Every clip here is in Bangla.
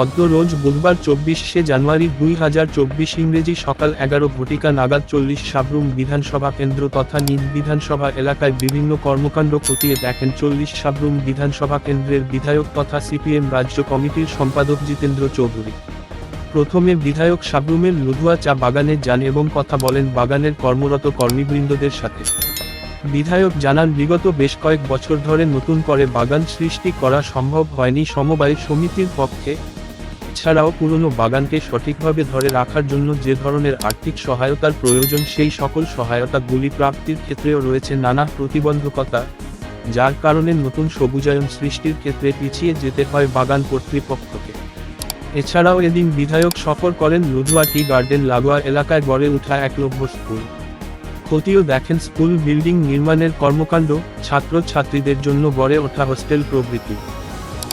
পদ্ম রোজ বুধবার চব্বিশে জানুয়ারি দুই হাজার চব্বিশ ইংরেজি সকাল এগারো ঘটিকা নাগাদ চল্লিশ সাবরুম বিধানসভা কেন্দ্র তথা নিজ বিধানসভা এলাকায় বিভিন্ন কর্মকাণ্ড খতিয়ে দেখেন চল্লিশ সাবরুম বিধানসভা কেন্দ্রের বিধায়ক তথা সিপিএম রাজ্য কমিটির সম্পাদক জিতেন্দ্র চৌধুরী। প্রথমে বিধায়ক সাবরুমের লুধুয়া চা বাগানে যান এবং কথা বলেন বাগানের কর্মরত কর্মীবৃন্দদের সাথে। বিধায়ক জানান, বিগত বেশ কয়েক বছর ধরে নতুন করে বাগান সৃষ্টি করা সম্ভব হয়নি, সমবায় সমিতির পক্ষে এছাড়াও পুরনো বাগানকে সঠিকভাবে ধরে রাখার জন্য যে ধরনের আর্থিক সহায়তার প্রয়োজন সেই সকল সহায়তাগুলি প্রাপ্তির ক্ষেত্রেও রয়েছে নানা প্রতিবন্ধকতা, যার কারণে নতুন সবুজায়ন সৃষ্টির ক্ষেত্রে পিছিয়ে যেতে হয় বাগান কর্তৃপক্ষকে। এছাড়াও এদিন বিধায়ক সফর করেন লুধুয়া টি গার্ডেন লাগোয়া এলাকায় গড়ে ওঠা একলব্য স্কুল। খতিও দেখেন স্কুল বিল্ডিং নির্মাণের কর্মকাণ্ড, ছাত্রছাত্রীদের জন্য গড়ে ওঠা হোস্টেল প্রভৃতি।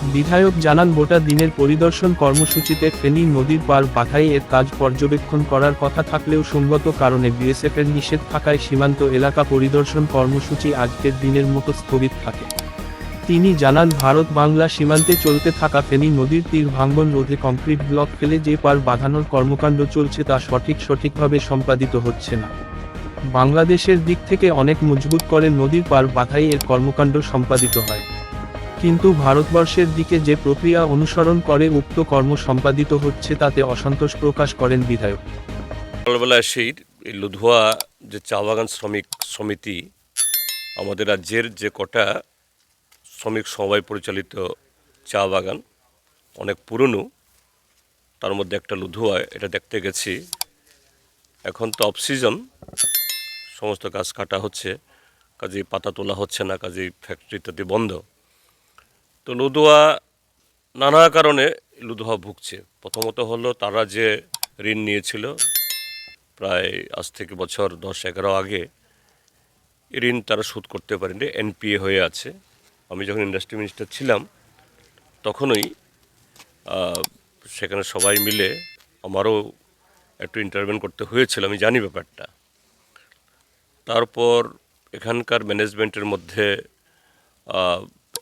বিধায়ক জানান গোটা দিনের পরিদর্শন কর্মসূচিতে ফেনী নদীর পার বাধাই এর কাজ পর্যবেক্ষণ করার কথা থাকলেও সঙ্গত কারণে বিএসএফ এর নিষেধ থাকায় সীমান্ত এলাকা পরিদর্শন কর্মসূচি আজকের দিনের মতো স্থগিত থাকে। তিনি জানান, ভারত বাংলা সীমান্তে চলতে থাকা ফেনী নদীর তীর ভাঙ্গন রোধে কংক্রিট ব্লক ফেলে যে পার বাঁধানোর কর্মকাণ্ড চলছে তা সঠিক সঠিকভাবে সম্পাদিত হচ্ছে না। বাংলাদেশের দিক থেকে অনেক মজবুত করে নদীর পার বাধাই এর কর্মকাণ্ড সম্পাদিত হয়। কিন্তু ভারতবর্ষের দিকে যে প্রক্রিয়া অনুসরণ করে উক্ত কর্ম সম্পাদিত হচ্ছে তাতে অসন্তোষ প্রকাশ করেন বিধায়ক। সকালবেলা এই লুধুয়া যে চা বাগান শ্রমিক সমিতি, আমাদের রাজ্যের যে কটা শ্রমিক সমবায় পরিচালিত চা বাগান, অনেক পুরনো, তার মধ্যে একটা লুধুয়া, এটা দেখতে গেছি। এখন তো অফ সিজন সমস্ত গাছ কাটা হচ্ছে, কাজেই পাতা তোলা হচ্ছে না, কাজেই ফ্যাক্টরি ইত্যাদি বন্ধ। তো লুধুয়া নানা কারণে লুধুয়া ভুগছে। প্রথমত হলো তারা যে ঋণ নিয়েছিল, প্রায় আজ থেকে বছর দশ এগারো আগে ঋণ তারা শোধ করতে পারেনি, এনপিএ হয়ে আছে। আমি যখন ইন্ডাস্ট্রি মিনিস্টার ছিলাম, তখনই সেখানে সবাই মিলে আমারও একটু ইন্টারভেন করতে হয়েছিল, আমি জানি ব্যাপারটা। তারপর এখানকার ম্যানেজমেন্টের মধ্যে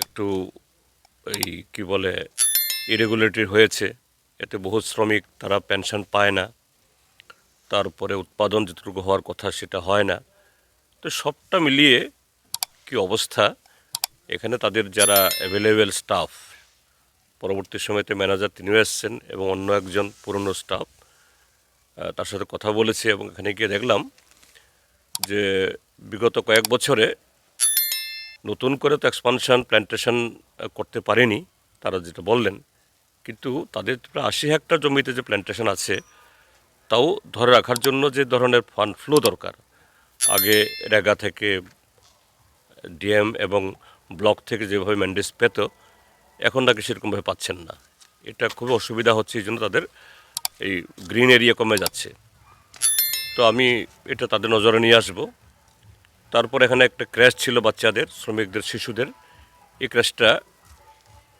একটু এই কি বলে ইরেগুলেটরি হয়েছে। এতে বহু শ্রমিক তারা পেনশন পায় না। তারপরে উৎপাদন যেটুকু হওয়ার কথা সেটা হয় না। তো সবটা মিলিয়ে কি অবস্থা? এখানে তাদের যারা অ্যাভেলেবেল স্টাফ পরবর্তী সময়তে ম্যানেজার তিনিও এসছেন এবং অন্য একজন পুরনো স্টাফ তার সাথে কথা বলেছি এবং এখানে গিয়ে দেখলাম যে বিগত কয়েক বছরে নতুন করে তো এক্সপানশন প্ল্যান্টেশন করতে পারেনি তারা যেটা বললেন। কিন্তু তাদের প্রায় আশি হেক্টর জমিতে যে প্ল্যান্টেশন আছে, তাও ধরে রাখার জন্য যে ধরনের ফান্ড ফ্লো দরকার। আগে রেগা থেকে ডিএম এবং ব্লক থেকে যেভাবে ম্যান্ডেস পেত, এখন নাকি সেরকমভাবে পাচ্ছেন না। এটা খুব অসুবিধা হচ্ছে, এই জন্য তাদের এই গ্রিন এরিয়া কমে যাচ্ছে। তো আমি এটা তাদের নজরে নিয়ে আসব। তারপর এখানে একটা ক্র্যাশ ছিল বাচ্চাদের, শ্রমিকদের, শিশুদের। এই ক্র্যাশটা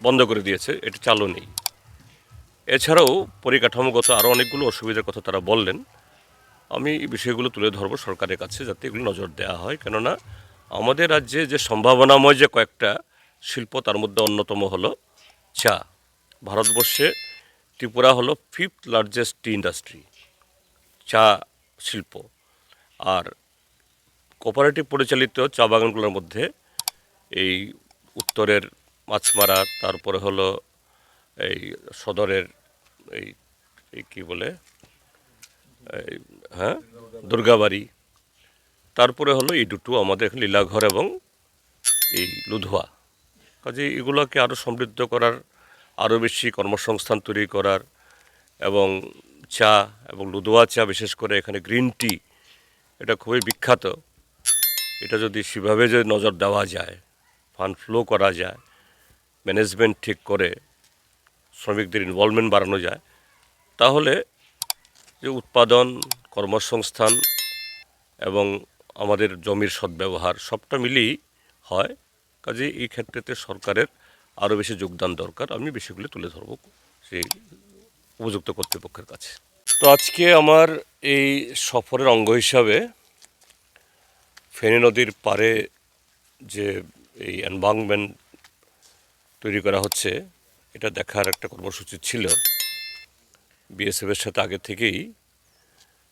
বন্ধ করে দিয়েছে, এটা চালু নেই। এছাড়াও পরিকাঠামোগত আরও অনেকগুলো অসুবিধার কথা তারা বললেন। আমি এই বিষয়গুলো তুলে ধরবো সরকারের কাছে যাতে এগুলো নজর দেওয়া হয়। কেননা আমাদের রাজ্যে যে সম্ভাবনাময় যে কয়েকটা শিল্প, তার মধ্যে অন্যতম হলো চা। ভারতবর্ষে ত্রিপুরা হলো ফিফথ লার্জেস্ট টি ইন্ডাস্ট্রি চা শিল্প। আর কোপারেটিভ পরিচালিত চা বাগানগুলোর মধ্যে এই উত্তরের মাছমারা, তারপরে হলো এই সদরের এই এই কী বলে? হ্যাঁ? দুর্গাবাড়ি। তারপরে হলো এই দুটো আমাদের লীলাঘর এবং এই লুধুয়া। কাজে এগুলোকে আরও সমৃদ্ধ করার আরও বেশি কর্মসংস্থান তৈরি করার এবং চা এবং লুধুয়া চা, বিশেষ করে এখানে গ্রিন টি, এটা খুবই বিখ্যাত। এটা যদি সেভাবে যদি নজর দেওয়া যায় ফান্ড ফ্লো করা যায় ম্যানেজমেন্ট ঠিক করে শ্রমিকদের ইনভলভমেন্ট বাড়ানো যায়, তাহলে যে উৎপাদন, কর্মসংস্থান এবং আমাদের জমির সদ্ব্যবহার সবটা মিলিয়েই হয়। কাজে এই ক্ষেত্রেতে সরকারের আরও বেশি যোগদান দরকার। আমি বিষয়গুলি তুলে ধরব সেই উপযুক্ত কর্তৃপক্ষের কাছে। তো আজকে আমার এই সফরের অঙ্গ হিসাবে ফেনী নদীর পারে যে এই এনভায়রনমেন্ট তৈরি করা হচ্ছে, এটা দেখার একটা কর্মসূচি ছিল। বিএসএফের সাথে আগে থেকেই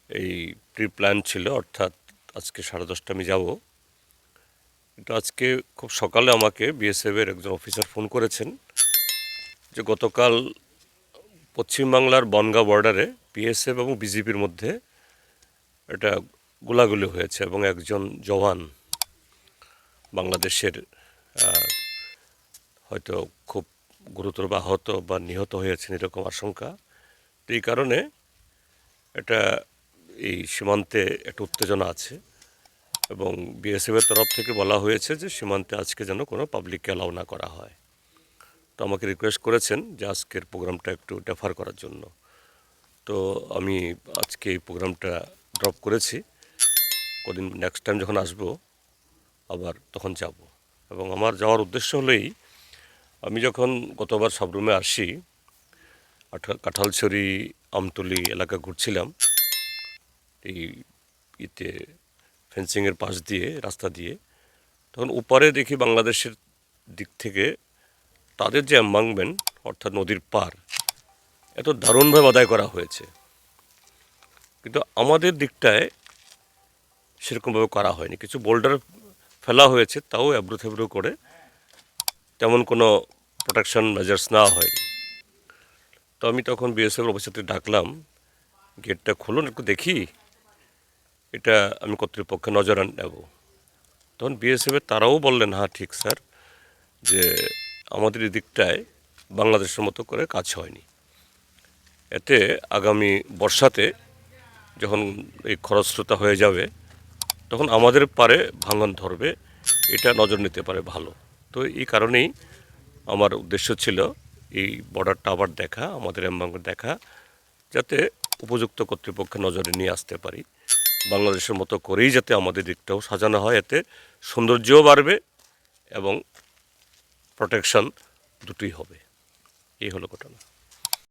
এই প্রি প্ল্যান ছিল, অর্থাৎ আজকে সাড়ে দশটা আমি যাব। কিন্তু আজকে খুব সকালে আমাকে বিএসএফের একজন অফিসার ফোন করেছেন যে গতকাল পশ্চিমবাংলার বনগাঁ বর্ডারে বিএসএফ এবং বিজেপির মধ্যে এটা গোলাগুলি হয়েছে এবং একজন জওয়ান বাংলাদেশের হয়তো খুব গুরুতর বা আহত বা নিহত হয়েছেন এরকম আশঙ্কা। তো এই কারণে এটা এই সীমান্তে একটা উত্তেজনা আছে এবং বিএসএফের তরফ থেকে বলা হয়েছে যে সীমান্তে আজকে যেন কোনো পাবলিককে অ্যালাউ না করা হয়। তো আমাকে রিকোয়েস্ট করেছেন যে আজকের প্রোগ্রামটা একটু ডেফার করার জন্য। তো আমি আজকে এই প্রোগ্রামটা ড্রপ করেছি। কদিন নেক্সট টাইম যখন আসব, আবার তখন যাব। এবং আমার যাওয়ার উদ্দেশ্য হলেই, আমি যখন গতবার সাবরুমে আসি কাঁঠালছড়ি, আমতলি এলাকা ঘুরছিলাম, এই ইতে ফেন্সিংয়ের পাশ দিয়ে, রাস্তা দিয়ে, তখন ওপারে দেখি বাংলাদেশের দিক থেকে তাদের যে এম্বাংমেন্ট অর্থাৎ নদীর পার, এত দারুণভাবে আদায় করা হয়েছে। কিন্তু আমাদের দিকটায় সেরকমভাবে করা হয়নি। কিছু বোল্ডার ফেলা হয়েছে, তাও এবড়ো থেবড়ো করে তেমন কোনো প্রোটেকশন মেজার্স নেওয়া হয়নি। তো আমি তখন বিএসএফ অফিসারকে ডাকলাম, গেটটা খুলুন, একটু দেখি। এটা আমি কর্তৃপক্ষে নজর নেব। তখন বিএসএফের তারাও বললেন হ্যাঁ ঠিক স্যার, যে আমাদের এই দিকটায় বাংলাদেশের মতো করে কাজ হয়নি। এতে আগামী বর্ষাতে যখন এই খরস্রোতা হয়ে যাবে তখন আমাদের পারে ভাঙন ধরবে, এটা নজর নিতে পারে ভালো। তো এই কারণেই আমার উদ্দেশ্য ছিল এই বর্ডারটা আবার দেখা, আমাদের এমবাঙ্গ দেখা, যাতে উপযুক্ত কর্তৃপক্ষের নজরে নিয়ে আসতে পারি। বাংলাদেশের মতো করেই যাতে আমাদের দিকটাও সাজানো হয়, এতে সৌন্দর্যও বাড়বে এবং প্রোটেকশন দুটোই হবে। এই হলো ঘটনা।